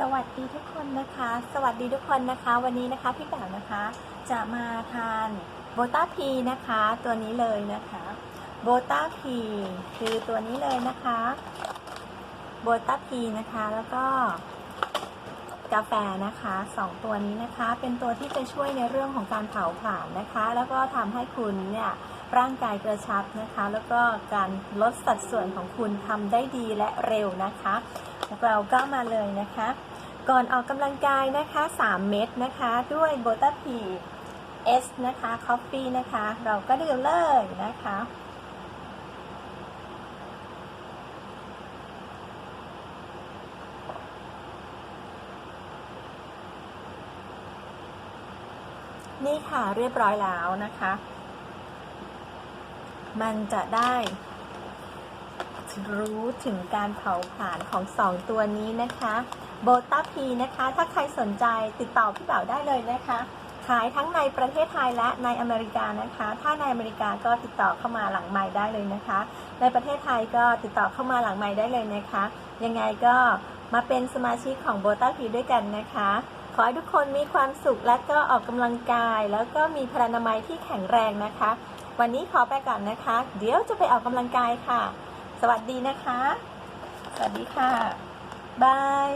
สวัสดีทุกคนนะคะ สวัสดีทุกคนนะคะ วันนี้นะคะพี่แป๋วนะคะ จะมาทานโบต้าพีนะคะ ตัวนี้เลยนะคะโบต้าพีคือตัวนี้เลยนะคะโบต้าพีนะคะแล้วก็กาแฟนะคะสองตัวนี้นะคะ เป็นตัวที่จะช่วยในเรื่องของการเผาผลาญนะคะ แล้วก็ทำให้คุณเนี่ย ร่างกายกระชับนะคะ แล้วก็การลดสัดส่วนของคุณทำได้ดีและเร็วนะคะเราก็มาเลยนะคะ ก่อนออกกำลังกายนะคะ 3 เม็ดนะคะ ด้วยโบตาพีเอสนะคะคอฟฟี่นะคะ เราก็ดื่มเลยนะคะนี่ค่ะเรียบร้อยแล้วนะคะ มันจะได้รู้ถึงการเผาผลาญของสองตัวนี้นะคะ โบต้าพีนะคะ ถ้าใครสนใจติดต่อพี่เบาได้เลยนะคะ ขายทั้งในประเทศไทยและในอเมริกานะคะ ถ้าในอเมริกาก็ติดต่อเข้ามาหลังไม้ได้เลยนะคะ ในประเทศไทยก็ติดต่อเข้ามาหลังไม้ได้เลยนะคะ ยังไงก็มาเป็นสมาชิกของโบต้าพีด้วยกันนะคะ ขอให้ทุกคนมีความสุขและก็ออกกำลังกาย แล้วก็มีพลานามัยที่แข็งแรงนะคะ วันนี้ขอไปก่อนนะคะ เดี๋ยวจะไปออกกำลังกายค่ะ สวัสดีนะคะ สวัสดีค่ะ บาย